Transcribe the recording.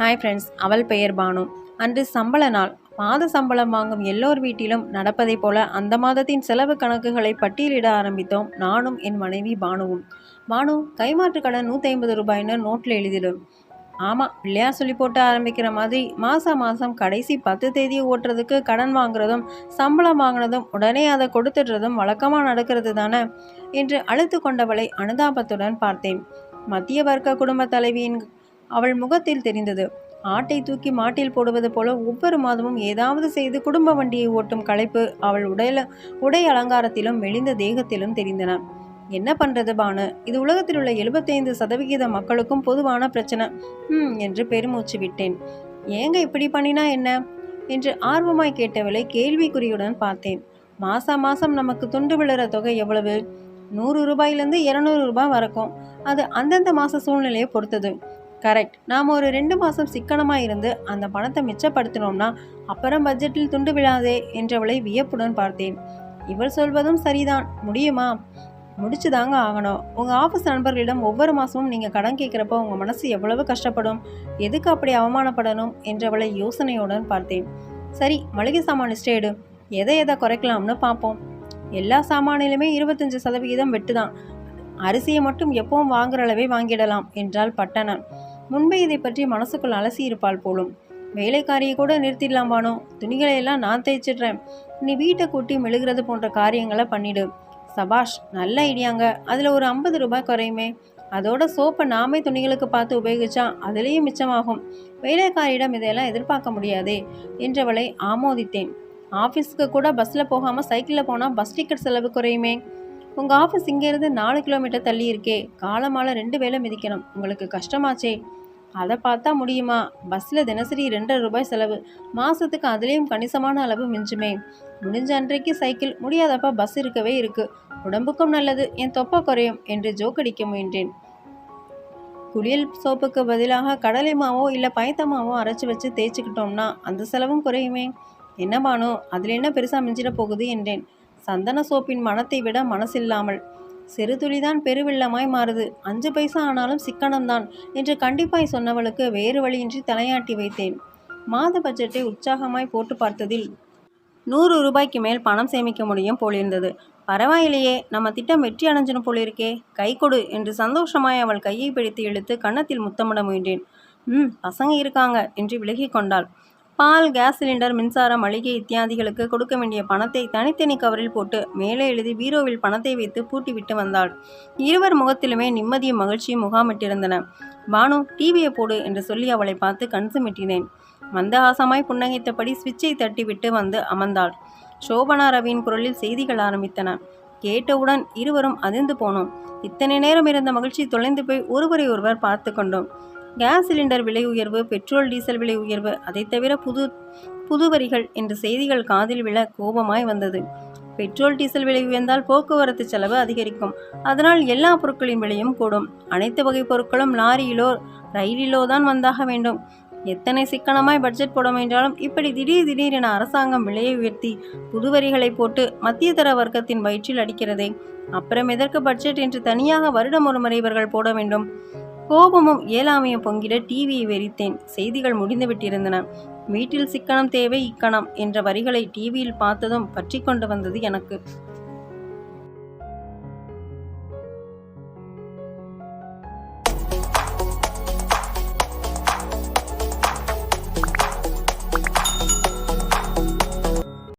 Hi friends அவள் பெயர் பானு. அன்று சம்பள நாள். மாத சம்பளம் வாங்கும் எல்லோர் வீட்டிலும் நடப்பதைப் போல அந்த மாதத்தின் செலவு கணக்குகளை பட்டியலிட ஆரம்பித்தோம். நானும் என் மனைவி பானுவும். பானு கைமாற்று கடன் நூற்றி ஐம்பது ரூபாய்னு நோட்டில் எழுதிடும் ஆமாம் பிள்ளையார் சொல்லி போட்டு ஆரம்பிக்கிற மாதிரி மாதம் மாதம் கடைசி பத்து தேதியை ஓட்டுறதுக்கு கடன் வாங்குறதும் சம்பளம் வாங்கினதும் உடனே அதை கொடுத்துடுறதும் வழக்கமாக நடக்கிறது தானே என்று அழுத்து கொண்டவளை அனுதாபத்துடன் பார்த்தேன். மத்திய வர்க்க குடும்ப தலைவியின் அவள் முகத்தில் தெரிந்தது. ஆட்டை தூக்கி மாட்டில் போடுவது போல ஒவ்வொரு மாதமும் ஏதாவது செய்து குடும்ப வண்டியை ஓட்டும் களைப்பு அவள் உடையில உடை அலங்காரத்திலும் மெலிந்த தேகத்திலும் தெரிந்தன. என்ன பண்றது பானு? இது உலகத்தில் உள்ள எழுபத்தைந்து சதவிகித மக்களுக்கும் பொதுவான பிரச்சனை. ம் என்று பெருமூச்சு விட்டேன். ஏங்க இப்படி பண்ணினா என்ன? என்று ஆர்வமாய் கேட்டவளை கேள்விக்குறியுடன் பார்த்தேன். மாசா மாசம் நமக்கு துண்டு விழுற தொகை எவ்வளவு? நூறு ரூபாயிலேருந்து இரநூறு ரூபாய் வரைக்கும். அது அந்தந்த மாத சூழ்நிலையை பொறுத்தது. கரெக்ட் நாம் ஒரு ரெண்டு மாதம் சிக்கனமாக இருந்து அந்த பணத்தை மிச்சப்படுத்தினோம்னா அப்புறம் பட்ஜெட்டில் துண்டு விழாதே என்றவளை வியப்புடன் பார்த்தேன். இவள் சொல்வதும் சரிதான். முடியுமா? முடிச்சு தாங்க ஆகணும். உங்கள் ஆஃபீஸ் நண்பர்களிடம் ஒவ்வொரு மாதமும் நீங்கள் கடன் கேட்குறப்போ உங்கள் மனசு எவ்வளவு கஷ்டப்படும்? எதுக்கு அப்படி அவமானப்படணும்? என்றவளை யோசனையுடன் பார்த்தேன். சரி மளிகை சாமான் லிஸ்ட் எடு. எதை எதை குறைக்கலாம்னு பார்ப்போம். எல்லா சாமானிலுமே இருபத்தஞ்சு சதவிகிதம் வெட்டு தான் அரிசியை மட்டும் எப்பவும் வாங்குற அளவே வாங்கிடலாம் என்றாள் பட்டணன் முன்பே இதை பற்றி மனசுக்குள் அலசி இருப்பாள் போலும். வேலைக்காரியை கூட நிறுத்திடலாம் பானோ. துணிகளை எல்லாம் நான் தேய்ச்சிடுறேன். நீ வீட்டை கூட்டி மெழுகிறது போன்ற காரியங்களை பண்ணிடு. சபாஷ் நல்ல ஐடியாங்க. அதில் ஒரு ஐம்பது ரூபாய் குறையுமே. அதோட சோப்பை நாமே துணிகளுக்கு பார்த்து உபயோகிச்சா அதுலேயும் மிச்சமாகும். வேலைக்காரியிடம் இதையெல்லாம் எதிர்பார்க்க முடியாதே என்றவளை ஆமோதித்தேன். ஆஃபீஸ்க்கு கூட பஸ்ஸில் போகாமல் சைக்கிளில் போனால் பஸ் டிக்கெட் செலவு குறையுமே. உங்கள் ஆஃபீஸ் இங்கேருந்து நாலு கிலோமீட்டர் தள்ளி இருக்கே காலமால ரெண்டு வேளை மிதிக்கணும். உங்களுக்கு கஷ்டமாச்சே. அதை பார்த்தா முடியுமா? பஸ்ஸில் தினசரி ரெண்டரை ரூபாய் செலவு. மாதத்துக்கு அதுலேயும் கணிசமான அளவு மிஞ்சுமே. முடிஞ்ச அன்றைக்கு சைக்கிள் முடியாதப்ப பஸ் இருக்கவே இருக்கு. உடம்புக்கும் நல்லது. என் தொப்பை குறையும் என்று ஜோக்கடிக்க முயன்றேன். குளியல் சோப்புக்கு பதிலாக கடலை மாவோ இல்லை பயத்தமாவோ அரைச்சி வச்சு தேய்ச்சிக்கிட்டோம்னா அந்த செலவும் குறையுமே. என்னமானோ அதில் என்ன பெருசாக மிஞ்சிட போகுது என்றேன். சந்தன சோப்பின் மனத்தை விட மனசில்லாமல். சிறுதுளிதான் பெருவெள்ளமாய் மாறுது. அஞ்சு பைசா ஆனாலும் சிக்கனம்தான் என்று கண்டிப்பாய் சொன்னவளுக்கு வேறு வழியின்றி தலையாட்டி வைத்தேன். மாத பட்ஜெட்டை உற்சாகமாய் போட்டு பார்த்ததில் நூறு ரூபாய்க்கு மேல் பணம் சேமிக்க முடியும் போலிருந்தது. பரவாயில்லையே நம்ம திட்டம் வெற்றி அடைஞ்சணும் போலிருக்கே. கை கொடு என்று சந்தோஷமாய் அவள் கையை பிடித்து இழுத்து கன்னத்தில் முத்தமிட முயன்றேன். ம் பசங்க இருக்காங்க என்று விலகி கொண்டாள். பால் கேஸ் சிலிண்டர் மின்சாரம் மளிகை இத்தியாதிகளுக்கு கொடுக்க வேண்டிய பணத்தை தனித்தனி கவரில் போட்டு மேலே எழுதி பீரோவில் பணத்தை வைத்து பூட்டிவிட்டு வந்தாள். இருவர் முகத்திலுமே நிம்மதியும் மகிழ்ச்சியும் முகாமிட்டிருந்தன. பானு டிவியை போடு என்று சொல்லி அவளை பார்த்து கண்சுமிட்டினேன் மந்தஹாசமாய் புன்னகைத்தபடி சுவிட்சை தட்டிவிட்டு வந்து அமர்ந்தாள். சோபனா ரவியின் குரலில் செய்திகள் ஆரம்பித்தன. கேட்டவுடன் இருவரும் அதிர்ந்து போனோம். இத்தனை நேரம் இருந்த மகிழ்ச்சி தொலைந்து போய் ஒருவரை ஒருவர் பார்த்து கொண்டோம். கேஸ் சிலிண்டர் விலை உயர்வு பெட்ரோல் டீசல் விலை உயர்வு அதை தவிர புது புது வரிகள் என்ற செய்திகள் காதில் விழ கோபமாய் வந்தது. பெட்ரோல் டீசல் விலை உயர்ந்தால் போக்குவரத்து செலவு அதிகரிக்கும். அதனால் எல்லா பொருட்களின் விலையும் கூடும். அனைத்து வகை பொருட்களும் லாரியிலோ ரயிலிலோ தான் வந்தாக வேண்டும். எத்தனை சிக்கனமாய் பட்ஜெட் போட முயன்றாலும் இப்படி திடீர் திடீரென அரசாங்கம் விலையை உயர்த்தி புது வரிகளை போட்டு மத்தியதர வர்க்கத்தின் வயிற்றில் அடிக்கிறதே. அப்புறம் எதற்கு பட்ஜெட் என்று தனியாக வருடம் ஒரு முறை இவர்கள் போட வேண்டும். கோபமும் இயலாமையும் பொங்கிட டிவியை வெறித்தேன். செய்திகள் முடிந்துவிட்டிருந்தன. வீட்டில் சிக்கனம் தேவை இக்கணம் என்ற வரிகளை டிவியில் பார்த்ததும் பற்றி கொண்டு வந்தது எனக்கு.